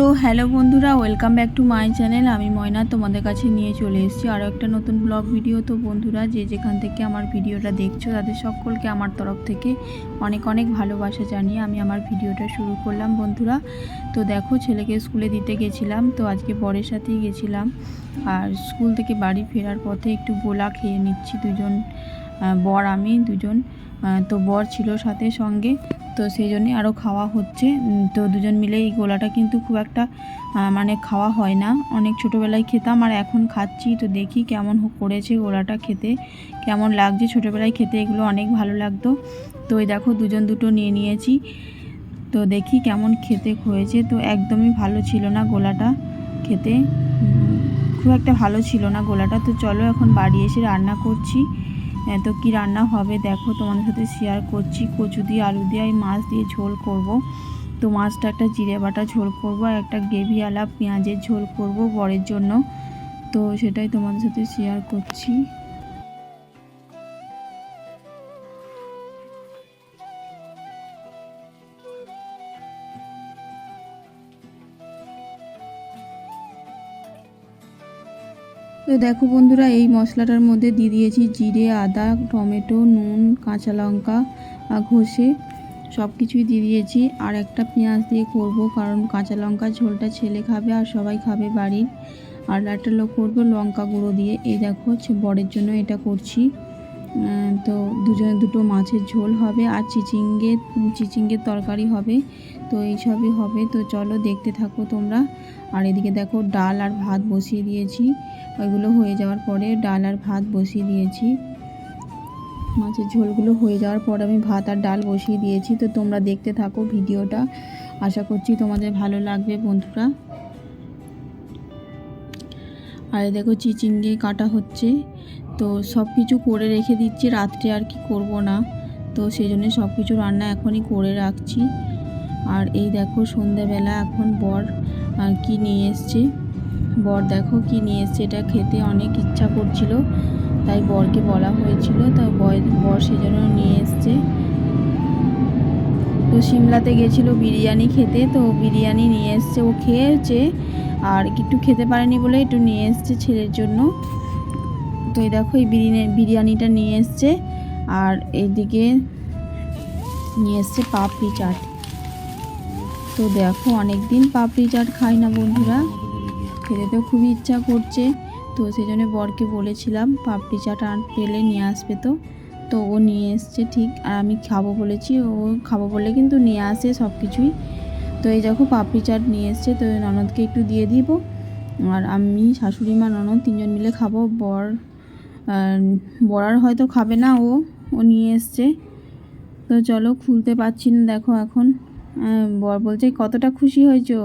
তো হ্যালো বন্ধুরা, welcome back to my channel. আমি ময়না, তোমাদের কাছে নিয়ে চলে এসেছি আরও একটা নতুন ব্লগ ভিডিও। তো বন্ধুরা, যে যেখান থেকে আমার ভিডিওটা দেখছ, তাদের সকলকে আমার তরফ থেকে অনেক অনেক ভালোবাসা জানিয়ে আমি আমার ভিডিওটা শুরু করলাম বন্ধুরা। তো দেখো, ছেলেকে স্কুলে দিতে গেছিলাম, তো আজকে বরের সাথেই গেছিলাম। আর স্কুল থেকে বাড়ি ফেরার পথে একটু গোলা খেয়ে নিচ্ছি দুজন বর আমি দুজন। তো বর ছিল সাথে সঙ্গে। তো সেই জন্যে আরও খাওয়া হচ্ছে। তো দুজন মিলে এই গোলাটা কিন্তু খুব একটা মানে খাওয়া হয় না। অনেক ছোটোবেলায় খেতাম আর এখন খাচ্ছি। তো দেখি কেমন করেছে গোলাটা খেতে, কেমন লাগছে ছোটোবেলায় খেতে, এগুলো অনেক ভালো লাগতো। তো এই দেখো দুজন দুটো নিয়ে নিয়েছি। তো দেখি কেমন খেতে হয়েছে। তো একদমই ভালো ছিল না গোলাটা খেতে। খুব একটা ভালো ছিল না গোলাটা। তো চলো এখন বাড়ি এসে রান্না করছি। তো কি রান্না হবে? দেখো, তোমাদের সাথে শেয়ার করছি। কচু দিয়ে আলু দিয়ে আমি মাছ দিয়ে ঝোল করব। তো মাছটা একটা জিরে বাটা ঝোল করব আর একটা গ্রেভিওয়ালা পেঁয়াজের ঝোল করব বরের জন্য। তো সেটাই তোমাদের সাথে শেয়ার করছি। তো দেখো বন্ধুরা, এই মশলাটার মধ্যে দিয়ে দিয়েছি জিরে, আদা, টমেটো, নুন, কাঁচা লঙ্কা ঘষে। সব কিছুই দিয়ে দিয়েছি। আর একটা পেঁয়াজ দিয়ে করব, কারণ কাঁচা লঙ্কা ঝোলটা ছেলে খাবে আর সবাই খাবে বাড়ির। আর একটা লোক করব লঙ্কা গুঁড়ো দিয়ে। এই দেখো বরের জন্য এটা করছি। তো দুজনে দুটো মাছের ঝোল হবে আর চিচিঙ্গে, চিচিঙ্গের তরকারি হবে। তো এইসবই হবে। তো চলো দেখতে থাকো তোমরা। আর এদিকে দেখো ডাল আর ভাত বসিয়ে দিয়েছি। ওইগুলো হয়ে যাওয়ার পরে ডাল আর ভাত বসিয়ে দিয়েছি। মাছের ঝোলগুলো হয়ে যাওয়ার পর আমি ভাত আর ডাল বসিয়ে দিয়েছি। তো তোমরা দেখতে থাকো ভিডিওটা। আশা করছি তোমাদের ভালো লাগবে বন্ধুরা। আর দেখো চিচিঙ্গে কাটা হচ্ছে। তো সব কিছু করে রেখে দিচ্ছি, রাত্রে আর কি করব না। তো সেই জন্য সব কিছু রান্না এখনই করে রাখছি। আর এই দেখো সন্ধ্যাবেলা এখন বর কি নিয়ে এসছে? বর দেখো কি নিয়ে এসছে, এটা খেতে অনেক ইচ্ছা করছিল, তাই বরকে বলা হয়েছিল তাই বর বর সেজন্য নিয়ে এসছে। তো সিমলাতে গেছিল বিরিয়ানি খেতে, তো বিরিয়ানি নিয়ে এসছে, ও খেয়েছে, আর একটু খেতে পারেনি বলে একটু নিয়ে এসছে ছেলের জন্য। তো এই দেখো, এই বিরিয়ানি বিরিয়ানিটা নিয়ে এসছে। আর এইদিকে নিয়ে এসছে পাপড়ি চাট। তো দেখো অনেক দিন পাপড়ি চাট খাই না বন্ধুরা। খেতে তো খুবই ইচ্ছা করছে। তো সেই জন্য বরকে বলেছিলাম, পাপড়ি চাট আর পেলে নিয়ে আসবে তো। তো ও নিয়ে এসছে ঠিক, আর আমি খাব বলেছি। ও খাব বলে কিন্তু নিয়ে আসে সব কিছুই তো এই দেখো, পাপড়ি চাট নিয়ে এসছে। তো ননদকে একটু দিয়ে দিব। আর আমি, শাশুড়ি মা, ননদ তিনজন মিলে খাব। বর আর হয়তো খাবে না ও ও নিয়ে এসছে। তো চলো খুলতে পারছি না দেখো এখন। বর বলছে, কতটা খুশি হয়েছো?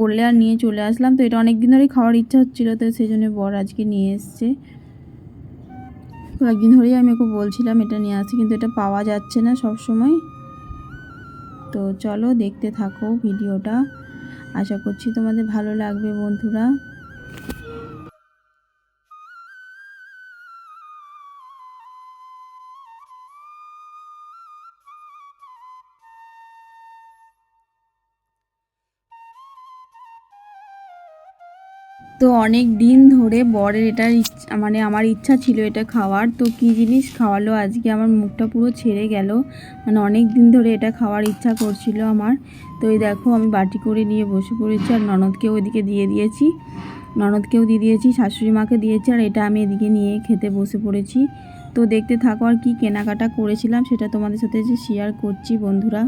বললে আর নিয়ে চলে আসলাম। তো এটা অনেক দিন ধরেই খাওয়ার ইচ্ছা হচ্ছিল, তো সেই জন্য বর আজকে নিয়ে এসছে। কয়েকদিন ধরেই আমি ওকে বলছিলাম এটা নিয়ে আসছি কিন্তু এটা পাওয়া যাচ্ছে না সব সময় তো চলো দেখতে থাকো ভিডিওটা। আশা করছি তোমাদের ভালো লাগবে বন্ধুরা। তো অনেক দিন ধরে বরের এটা ইচ্ছা- মানে আমার ইচ্ছা ছিল এটা খাওয়ার। তো কি জিনিস খাওয়ালো? আজকে আমার মুখটা পুরো ছেড়ে গেল। মানে অনেক দিন ধরে এটা খাওয়ার ইচ্ছা করছিল আমার। তো এই দেখো, আমি বাটি করে নিয়ে বসে পড়েছি আর ননদকেও এদিকে দিয়ে দিয়েছি। ননদকেও দিয়ে দিয়েছি, শাশুড়ি মাকে দিয়েছি আর এটা আমি এদিকে নিয়ে খেতে বসে পড়েছি। তো দেখতে থাকো আর কি কেনাকাটা করেছিলাম, সেটা তোমাদের সাথে যে শেয়ার করছি বন্ধুরা।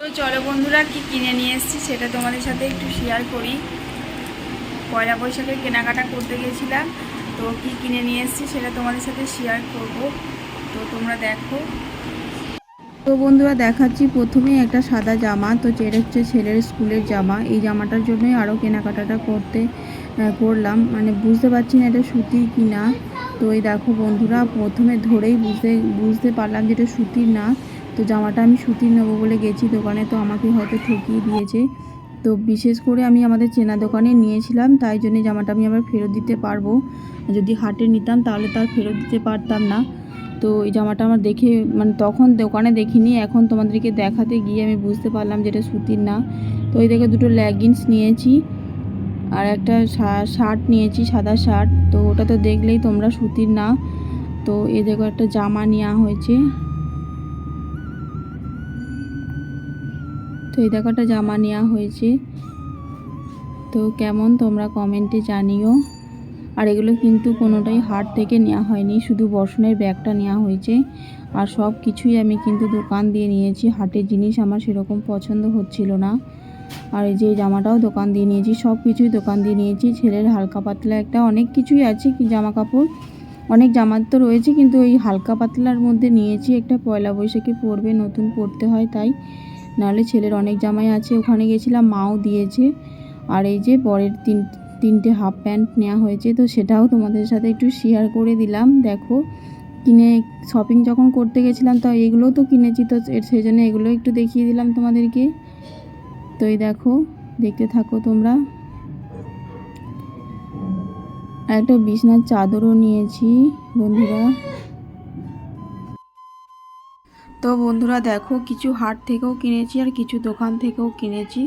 তো চলো বন্ধুরা, কি কিনে নিয়ে এসেছি সেটা তোমাদের সাথে একটু শেয়ার করি। পয়লা বৈশাখে কেনাকাটা করতে গেছিলাম। তো কি কিনে নিয়ে এসেছি সেটা তোমাদের সাথে শেয়ার করব। তো তোমরা দেখো। তো বন্ধুরা দেখাচ্ছি প্রথমে একটা সাদা জামা, তো যেটা হচ্ছে ছেলের স্কুলের জামা। এই জামাটার জন্যই আরও কেনাকাটাটা করতে করলাম। মানে বুঝতে পারছি না এটা সুতির কি না তো এই দেখো বন্ধুরা, প্রথমে ধরেই বুঝতে বুঝতে পারলাম যে এটা সুতির না। তো জামাটা আমি সুতির নেব বলে গেছি, দোকানে তো আমাকে হয়তো ঠকিয়ে দিয়েছে। তো বিশেষ করে আমি আমাদের চেনা দোকানে নিয়েছিলাম, তাই জন্য জামাটা আমি আবার ফেরত দিতে পারব। যদি হাটে নিতাম তাহলে তার ফেরত দিতে পারতাম না। তো এই জামাটা আমার দেখে মানে তখন দোকানে দেখিনি, এখন তোমাদেরকে দেখাতে গিয়ে আমি বুঝতে পারলাম যে এটা সুতির না। তো ওই দেখে দুটো লেগিংস নিয়েছি, আর একটা শার্ট নিয়েছি, সাদা শার্ট তো ওটা তো দেখলেই তোমরা সুতির না। তো এই দেখো একটা জামা নেওয়া হয়েছে। তো এই দেখো একটা জামা নেওয়া হয়েছে। তো কেমন তোমরা কমেন্টে জানিও। আর এগুলো কিন্তু কোনোটাই হাট থেকে নেওয়া হয়নি, শুধু বর্ষণের ব্যাগটা নেওয়া হয়েছে। আর সব কিছুই আমি কিন্তু দোকান দিয়ে নিয়েছি, হাটের জিনিস আমার সেরকম পছন্দ হচ্ছিল না। আর এই যে জামাটাও দোকান দিয়ে নিয়েছি, সব কিছুই দোকান দিয়ে নিয়েছি। ছেলের হালকা পাতলা একটা অনেক কিছুই আছে কি জামা কাপড়। অনেক জামার তো রয়েছে, কিন্তু ওই হালকা পাতলার মধ্যে নিয়েছি একটা পয়লা বৈশাখে পরবে, নতুন পরতে হয় তাই। নাহলে ছেলের অনেক জামাই আছে, ওখানে গেছিলাম, মাও দিয়েছে। আর এই যে পরের তিন, তিনটে হাফ প্যান্ট নেওয়া হয়েছে, তো সেটাও তোমাদের সাথে একটু শেয়ার করে দিলাম, দেখো। কিনে শপিং যখন করতে গেছিলাম, তো এগুলোও তো কিনেছি, তো সেই জন্য এগুলো একটু দেখিয়ে দিলাম তোমাদেরকে। তো এই দেখো, দেখতে থাকো তোমরা। একটা বিছনার চাদরও নিয়েছি বন্ধুরা। তো বন্ধুরা দেখো, কিছু হাট থেকেও কিনেছি আর কিছু দোকান থেকেও কিনেছি।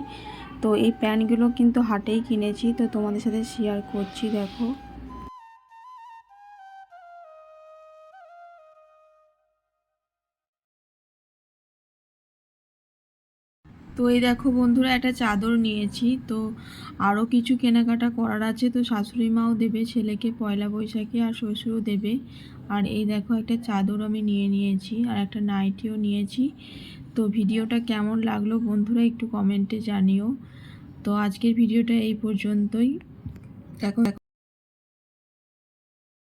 তো এই প্যান্টগুলো কিন্তু হাটেই কিনেছি, তো তোমাদের সাথে শেয়ার করছি, দেখো। তো এই দেখো বন্ধুরা, একটা চাদর নিয়েছি, তো আরও কিছু কেনাকাটা করার আছে। তো শাশুড়ি মাও দেবে, ছেলেকে পয়লা বৈশাখে আর শ্বশুরও দেবে। আর এই দেখো একটা চাদর আমি নিয়ে নিয়েছি আর একটা নাইটিও নিয়েছি। তো ভিডিওটা কেমন লাগল বন্ধুরা একটু কমেন্টে জানিও। তো আজকের ভিডিওটা এই পর্যন্তই। দেখো